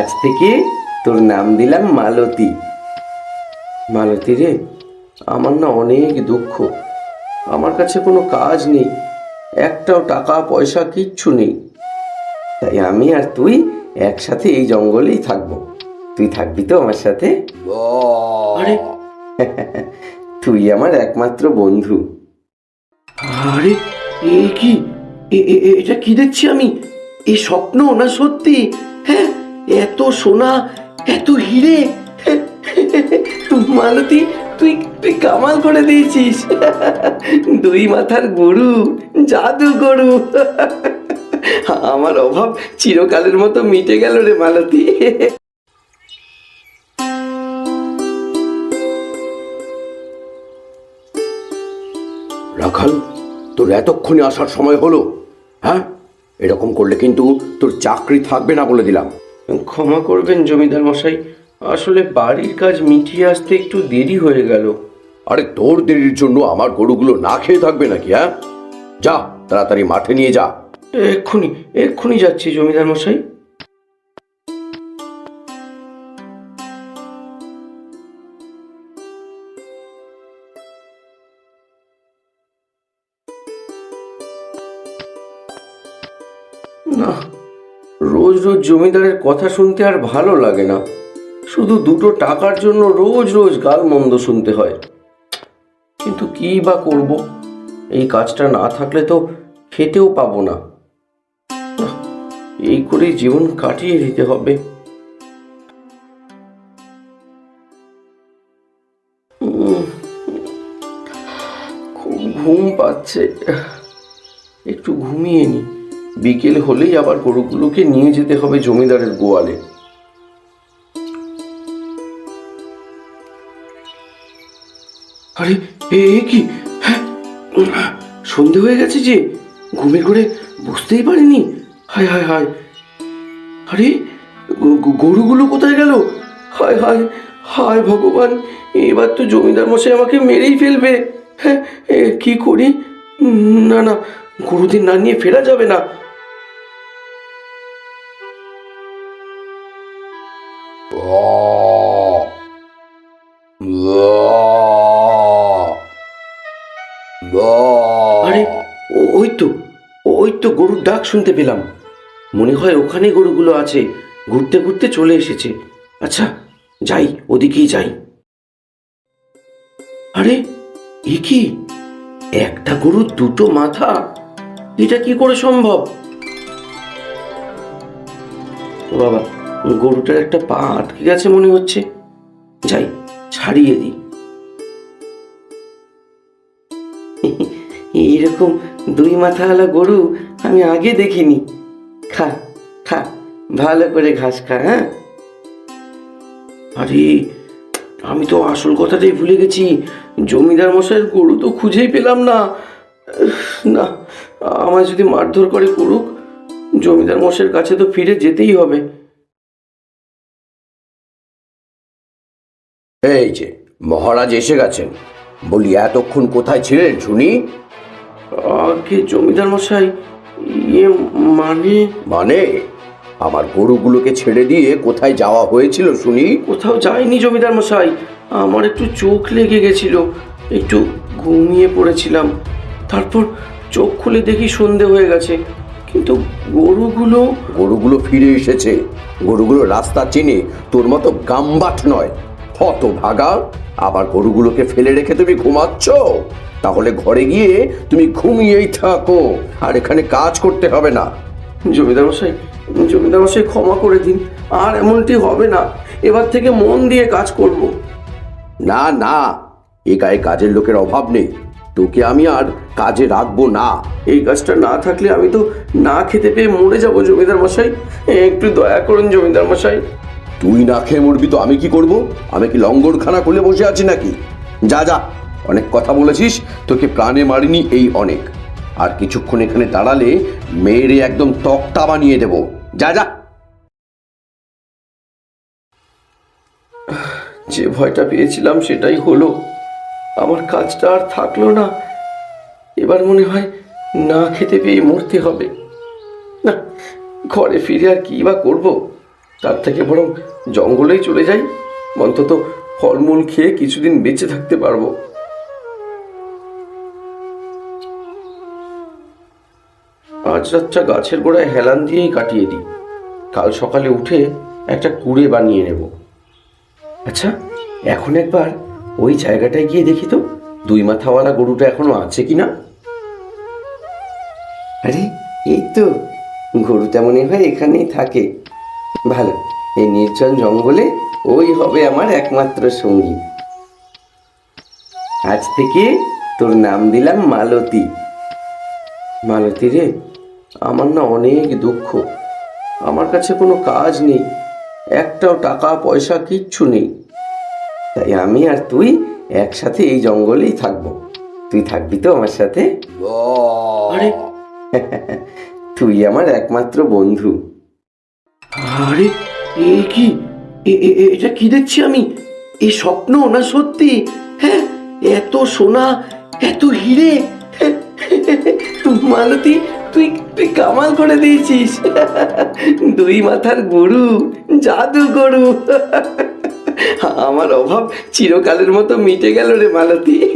আজ থেকে তোর নাম দিলাম মালতী। মালতী রে আমার না অনেক দুঃখ। আমার কাছে কোনো কাজ নেই একটাও টাকা পয়সা কিচ্ছু নেই। তাই আমি আর তুই একসাথে এই জঙ্গলেই থাকব। তুই থাকবি তো আমার সাথে? আরে তুই আমার একমাত্র বন্ধু। আরে এ কি? এটা কি দেখছি আমি? এ স্বপ্ন না সত্যি? হ্যাঁ? এত সোনা, এত হিরে। মালতী, তুই তুই কামাল করে দিয়েছিস। দুই মাথার গরু, জাদু গরু। আমার অভাব চিরকালের মতো মিটে গেল রে মালতী। রাখাল, তোর এতক্ষণে আসার সময় হলো হ্যাঁ? এরকম করলে কিন্তু তোর চাকরি থাকবে না বলে দিলাম। ক্ষমা করবেন জমিদার মশাই। আসলে বাড়ির কাজ মিটিয়ে আসতে একটু দেরি হয়ে গেল। আরে তোর দেরির জন্য আমার গরুগুলো না খেয়ে থাকবে নাকি হ্যাঁ? যা তাড়াতাড়ি মাঠে নিয়ে যা। এক্ষুনি এক্ষুনি যাচ্ছি জমিদার মশাই। রোজ রোজ জমিদারের কথা শুনতে আর ভালো লাগে না। শুধু দুটো টাকার জন্য রোজ রোজ গাল মন্দ শুনতে হয়। কিন্তু কী বা করব? এই কাজটা না থাকলে তো খেতেও পাবো না। এই করেই জীবন কাটিয়ে দিতে হবে। খুব ঘুম পাচ্ছে। একটু ঘুমিয়ে নি। বিকেল হলেই আবার গরুগুলোকে নিয়ে যেতে হবে জমিদারের গোয়ালে। আরে, এ কি? হ্যাঁ সন্ধে হয়ে গেছে যে ঘুমে ঘুরে বুঝতেই পারিনি। হায় হায় হায়। আরে গরুগুলো কোথায় গেল? হায় হায় হায় ভগবান, এবার তো জমিদার মশাই আমাকে মেরেই ফেলবে। হ্যাঁ কি করি? না না, গরুদের না নিয়ে ফেরা যাবে না। আরে ওই তো ওই তো গরুর ডাক শুনতে পেলাম। মনে হয় ওখানে গরুগুলো আছে, ঘুরতে ঘুরতে চলে এসেছে। আচ্ছা যাই, ওদিকেই যাই। আরে, এ কি? একটা গরুর দুটো মাথা? এটা কি করে সম্ভব? বাবা গরুটার একটা পা আটকে গেছে মনে হচ্ছে। যাই, ছাড়িয়ে দিই। এইরকম দুই মাথাওয়ালা গরু আমি আগে দেখিনি। খা খা, ভালো করে ঘাস খা হ্যাঁ? আরে, আমি তো আসল কথাটাই ভুলে গেছি। জমিদার মশাইয়ের গরু তো খুঁজেই পেলাম না। না, আমায় যদি মারধর করে করুক, জমিদার মশাইয়ের কাছে তো ফিরে যেতেই হবে। এই যে মহারাজ এসে গেছেন। বলি এতক্ষণ কোথায় ছিলেন শুনি? আগে জমিদার মশাই ইয়ে মানে? মানে? আমার গরুগুলোকে ছেড়ে দিয়ে কোথায় যাওয়া হয়েছিল শুনি? কোথাও যাইনি জমিদার মশাই আমার একটু চোখ লেগে গেছিল একটু ঘুমিয়ে পড়েছিলাম। তারপর চোখ খুলে দেখি সন্ধে হয়ে গেছে কিন্তু গরুগুলো? গরুগুলো ফিরে এসেছে। গরুগুলো রাস্তা চিনে তোর মতো গাম্বাট নয়। হত ভাগা। আবার গরুগুলোকে ফেলে রেখে তুমি ঘুমাচ্ছ? তাহলে ঘরে গিয়ে তুমি ঘুমিয়েই থাকো। আর এখানে কাজ করতে হবে না। জমিদার মশাই জমিদার মশাই ক্ষমা করে দিন। আর এমনটি হবে না। এবার থেকে মন দিয়ে কাজ করব। না না, এ গায়ে কাজের লোকের অভাব নেই। তোকে আমি আর কাজে রাখব না। এই কাজটা না থাকলে আমি তো না খেতে পেয়ে মরে যাব, জমিদার মশাই। একটু দয়া করুন, জমিদার মশাই। তুই না খেয়ে মরবি তো আমি কি করব? আমি কি লঙ্গরখানা খুলে বসে আছি নাকি? যা যা। অনেক কথা বলেছিস, তোকে প্রাণে মারিনি এই অনেক। আর কিছুক্ষণ এখানে দাঁড়ালে মেয়েরে একদম তক্তা বানিয়ে দেব। যা যা। যে ভয়টা পেয়েছিলাম সেটাই হলো। আমার কাজটা আর থাকল না। এবার মনে হয় না খেতে পেয়ে মরতে হবে। না, ঘরে ফিরে আর কি বা করব? তার থেকে বরং জঙ্গলেই চলে যাই। অন্তত ফলমূল খেয়ে কিছুদিন বেঁচে থাকতে পারব। আজ রাতটা গাছের গোড়ায় হেলান দিয়েই কাটিয়ে দিই। কাল সকালে উঠে একটা কুড়ে বানিয়ে নেব। আচ্ছা এখন একবার ওই জায়গাটায় গিয়ে দেখি তো, দুই মাথাওয়ালা গরুটা এখনও আছে কি না আরে, এই তো, গরু তেমনই হয় এখানেই থাকে। ভালো। এই নির্জন জঙ্গলে ওই হবে আমার একমাত্র সঙ্গী। আজ থেকে তোর নাম দিলাম মালতী। মালতী রে আমার না অনেক দুঃখ। আমার কাছে কোনো কাজ নেই। একটাও টাকা পয়সা কিচ্ছু নেই। তাই আমি আর তুই একসাথে এই জঙ্গলেই থাকব। তুই থাকবি তো আমার সাথে? তুই আমার একমাত্র বন্ধু। আরে, এ কি? এটা কি দেখছি আমি? এ স্বপ্ন না সত্যি? হ্যাঁ এত সোনা, এত হিরে। মালতী, তুই তুই কামাল করে দিয়েছিস। দুই মাথার গরু জাদু গরু আমার অভাব চিরকালের মতো মিটে গেল রে মালতী।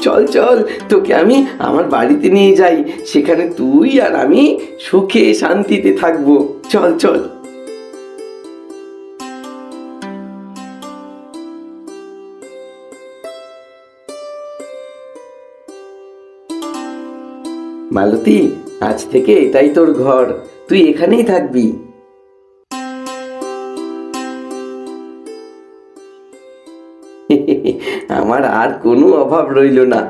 চল চল, তোকে আমি আমার বাড়িতে নিয়ে যাই। সেখানে তুই আর আমি সুখে শান্তিতে থাকব। চল চল। মালতী, আজ থেকে এটাই তোর ঘর। তুই এখানেই থাকবি। আমার আর কোনো অভাব রইল না।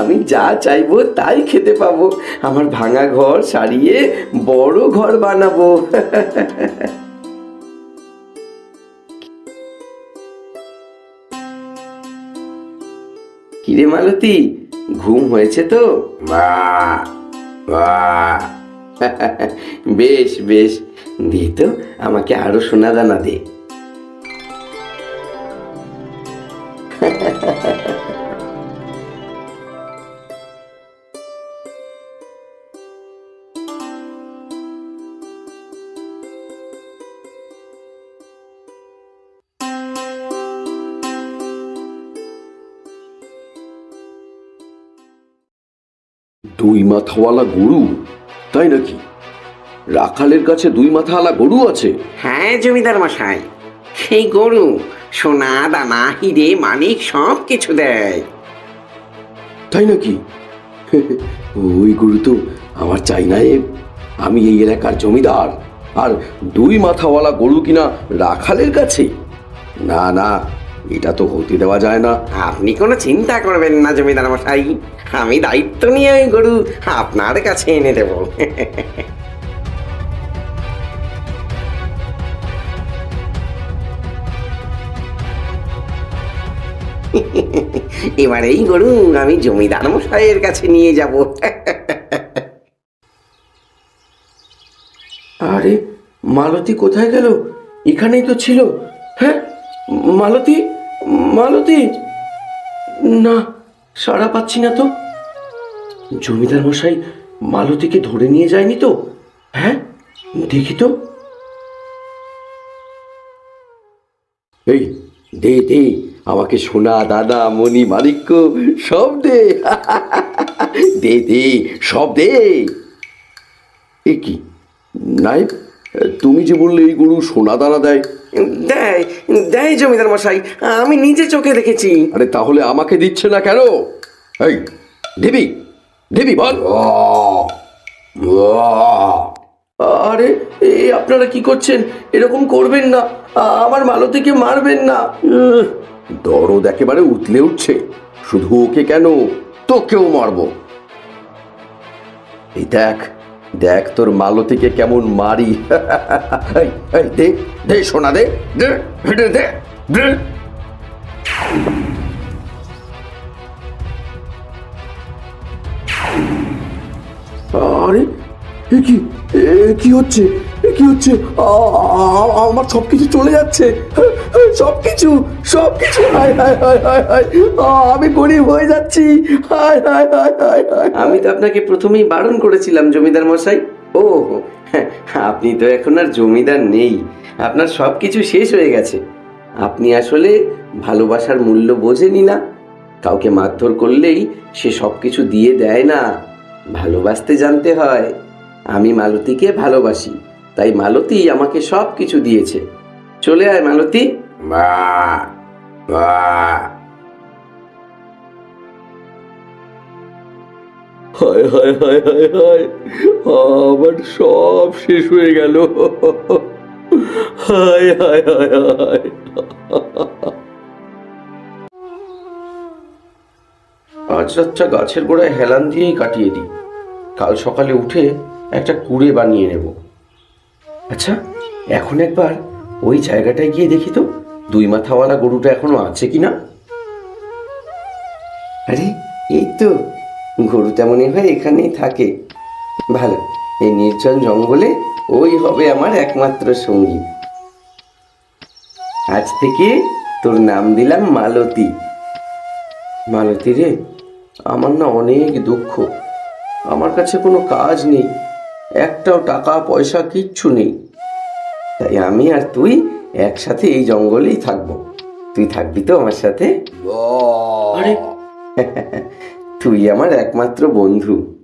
আমি যা চাইব তাই খেতে পাবো। আমার ভাঙা ঘর সারিয়ে বড় ঘর বানাবো। কিরে মালতী ঘুম হয়েছে তো? বেশ বেশ। দে তো আমাকে আরও সোনা দানা দে। দুই মাথাওয়ালা গরু তাই নাকি? রাখালের কাছে দুই মাথাওয়ালা গরু আছে? হ্যাঁ জমিদার মশাই। সেই গরু সোনা দানা হিরে মানিক সব কিছু দেয়। তাই নাকি? ওই গরু তো আমার চাই না এ। আমি এই এলাকার জমিদার। আর দুই মাথাওয়ালা গরু কিনা রাখালের কাছে? না না এটা তো হতে দেওয়া যায় না। আপনি কোনো চিন্তা করবেন না, জমিদার মশাই। আমি দায়িত্ব নিয়ে ওই গরু আপনার কাছে এনে দেব। এবার এই গরু আমি জমিদার মশাইয়ের কাছে নিয়ে যাব। আরে, মালতী কোথায় গেল? এখানেই তো ছিল। হ্যাঁ মালতী? মালতী? না, সাড়া পাচ্ছি না তো। জমিদার মশাই মালতীকে ধরে নিয়ে যায়নি তো? হ্যাঁ দেখি তো। এই, দে দে, আমাকে সোনা, দাদা, মণি মালিক্য সব দে। দে দে, সব দে। কি নাইব তুমি যে বললে এই গরু সোনা দানা দেয়। দেয় দেয় জমিদার মশাই আমি নিজে চোখে দেখেছি। আরে তাহলে আমাকে দিচ্ছে না কেন? এই দেবি দেবি বল। আরে এই আপনারা কি করছেন? এরকম করবেন না আমার মালতীকে মারবেন না। দরদ একেবারে উতলে উঠছে। শুধু ওকে কেন? তোকেও মারবো। এই দেখ দেখ তোর মালতীকে কেমন মারি। দে সোনা দে দে দে, আরে কি হচ্ছে? কি হচ্ছে? আমার সব কিছু চলে যাচ্ছে। সব কিছু সব কিছু হায় হায় হায় হায়। হায় আমি গরিব হয়ে যাচ্ছি। হায় হায় হায় হায় হায়। আমি তো আপনাকে প্রথমেই বারণ করেছিলাম, জমিদার মশাই। ও আপনি তো এখন আর জমিদার নেই। আপনার সব কিছু শেষ হয়ে গেছে। আপনি আসলে ভালোবাসার মূল্য বোঝেনি না। কাউকে মারধর করলেই সে সব কিছু দিয়ে দেয় না। ভালোবাসতে জানতে হয়। আমি মালতীকে ভালোবাসি। তাই মালতী আমাকে সব কিছু দিয়েছে। চলে আয় মালতী। মা মা হায় হায় হায় হায় হায় আমার সব শেষ হয়ে গেল। হায় হায় হায় হায়। আজ রাতটা গাছের গোড়ায় হেলান দিয়েই কাটিয়ে দিই। কাল সকালে উঠে একটা কুড়ে বানিয়ে নেব। আচ্ছা এখন একবার ওই জায়গাটায় গিয়ে দেখি তো, দুই মাথাওয়ালা গরুটা এখনও আছে কি না আরে, এই তো, গরু তেমনই হয় এখানেই থাকে। ভালো, এই নির্জন জঙ্গলে ওই হবে আমার একমাত্র সঙ্গী। আজ থেকে তোর নাম দিলাম মালতী। মালতী রে, আমার না অনেক দুঃখ। আমার কাছে কোনো কাজ নেই, একটাও টাকা পয়সা কিচ্ছু নেই। তাই আমি আর তুই একসাথে এই জঙ্গলেই থাকব। তুই থাকবি তো আমার সাথে? আরে। তুই আমার একমাত্র বন্ধু।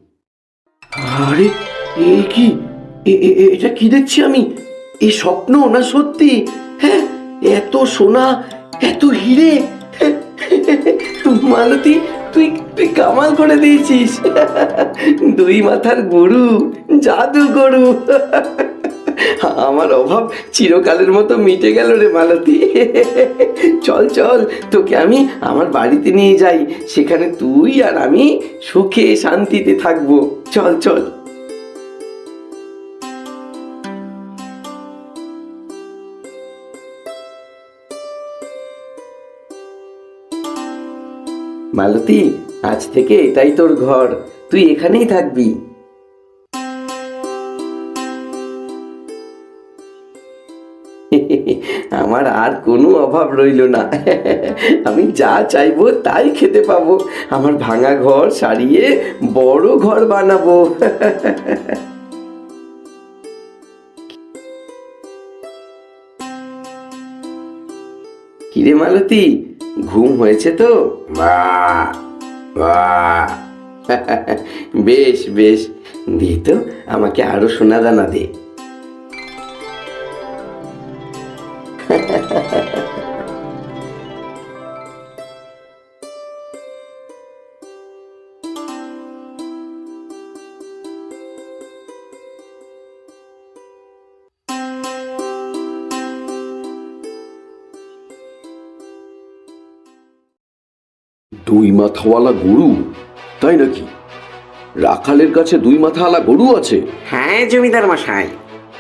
আরে এ কি? এ- এ- এ- এটা কি দেখছি আমি? এ স্বপ্ন না সত্যি? হ্যাঁ এত সোনা এত হিরে। মালতী তুই তুই কামাল করে দিয়েছিস। দুই মাথার গরু জাদু গরু আমার অভাব চিরকালের মতো মিটে গেল রে মালতী। চল চল, তোকে আমি আমার বাড়িতে নিয়ে যাই। সেখানে তুই আর আমি সুখে শান্তিতে থাকব। চল চল। মালতী, আজ থেকে এটাই তোর ঘর। তুই এখানেই থাকবি। আমার আর কোনো অভাব রইল না। আমি যা চাইব তাই খেতে পাবো। আমার ভাঙা ঘর সারিয়ে বড় ঘর বানাবো। কিরে মালতী ঘুম হয়েছে তো? বেশ বেশ। দি তো আমাকে আরও সোনা দানা দে। দুই মাথাওয়ালা গরু তাই নাকি? রাখালের কাছে দুই মাথাওয়ালা গরু আছে? হ্যাঁ জমিদার মশাই।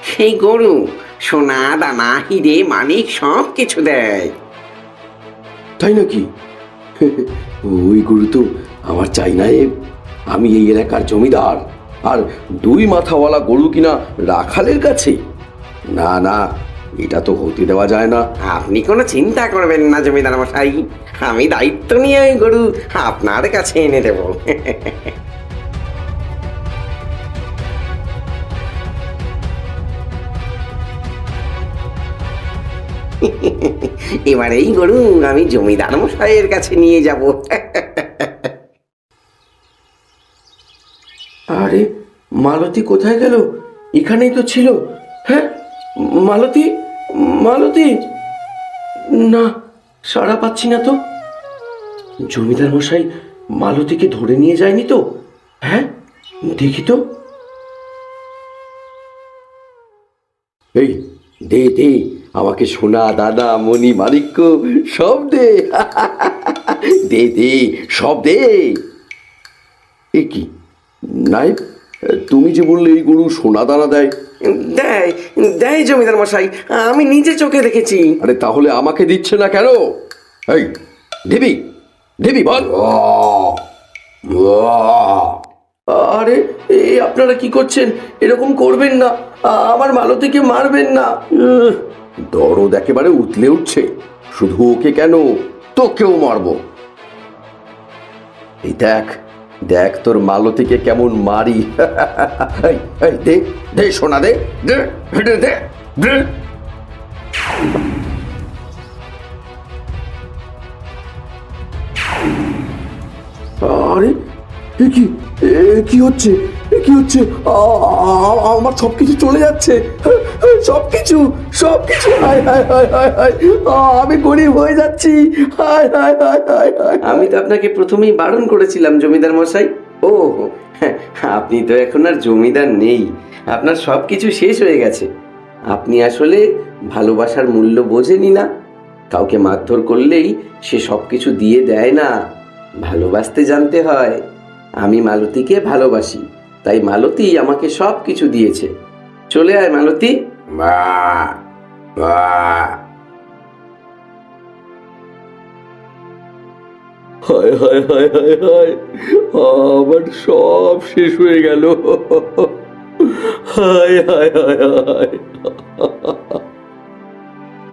সেই গরু সোনা দানা হিরে মানিক সব কিছু দেয়। তাই নাকি? ওই গরু তো আমার চাই না এ। আমি এই এলাকার জমিদার। আর দুই মাথাওয়ালা গরু কিনা রাখালের কাছে? না না এটা তো হতে দেওয়া যায় না। আপনি কোনো চিন্তা করবেন না, জমিদার মশাই। আমি দায়িত্ব নিয়ে ওই গরু আপনার কাছে এনে দেব। এবার এই গরু আমি জমিদার মশাইয়ের কাছে নিয়ে যাব। আরে, মালতী কোথায় গেল? এখানেই তো ছিল। হ্যাঁ? মালতী মালতী। না, সাড়া পাচ্ছি না তো। জমিদার মশাই মালতীকে ধরে নিয়ে যায়নি তো? হ্যাঁ দেখি তো। এই, দে দে, আমাকে সোনা দাদা মণি, মাণিক্য, সব দে। দে দে, সব দে। কি নাই তুমি যে বললে এই গরু সোনা দানা দেয়। দেয় দেয় জমিদার মশাই আমি নিজে চোখে দেখেছি। আরে তাহলে আমাকে দিচ্ছে না কেন? এই দেবী দেবী বল। আরে এই আপনারা কি করছেন? এরকম করবেন না আমার মালতীকে মারবেন না। দরদ একেবারে উতলে উঠছে। শুধু ওকে কেন? তোকেও মারবো। এই দেখ দেখ তোর মালতীকে কেমন মারি। দে সোনা, দে কি হচ্ছে কি হচ্ছে? আমার সব কিছু চলে যাচ্ছে। সব কিছু সব কিছু হায় হায় আমি গরিব হয়ে যাচ্ছি। আমি তো আপনাকে প্রথমেই বারণ করেছিলাম জমিদার মশাই। ও হ্যাঁ, আপনি তো এখন আর জমিদার নেই। আপনার সব কিছু শেষ হয়ে গেছে। আপনি আসলে ভালোবাসার মূল্য বোঝেনি না। কাউকে মারধর করলেই সে সব কিছু দিয়ে দেয় না। ভালোবাসতে জানতে হয়। আমি মালতীকে ভালোবাসি তাই মালতী আমাকে সব কিছু দিয়েছে। চলে আয় মালতী। হায় হায় হায় হায় হায়। আমার সব শেষ হয়ে গেল। হায় হায় হায় হায়।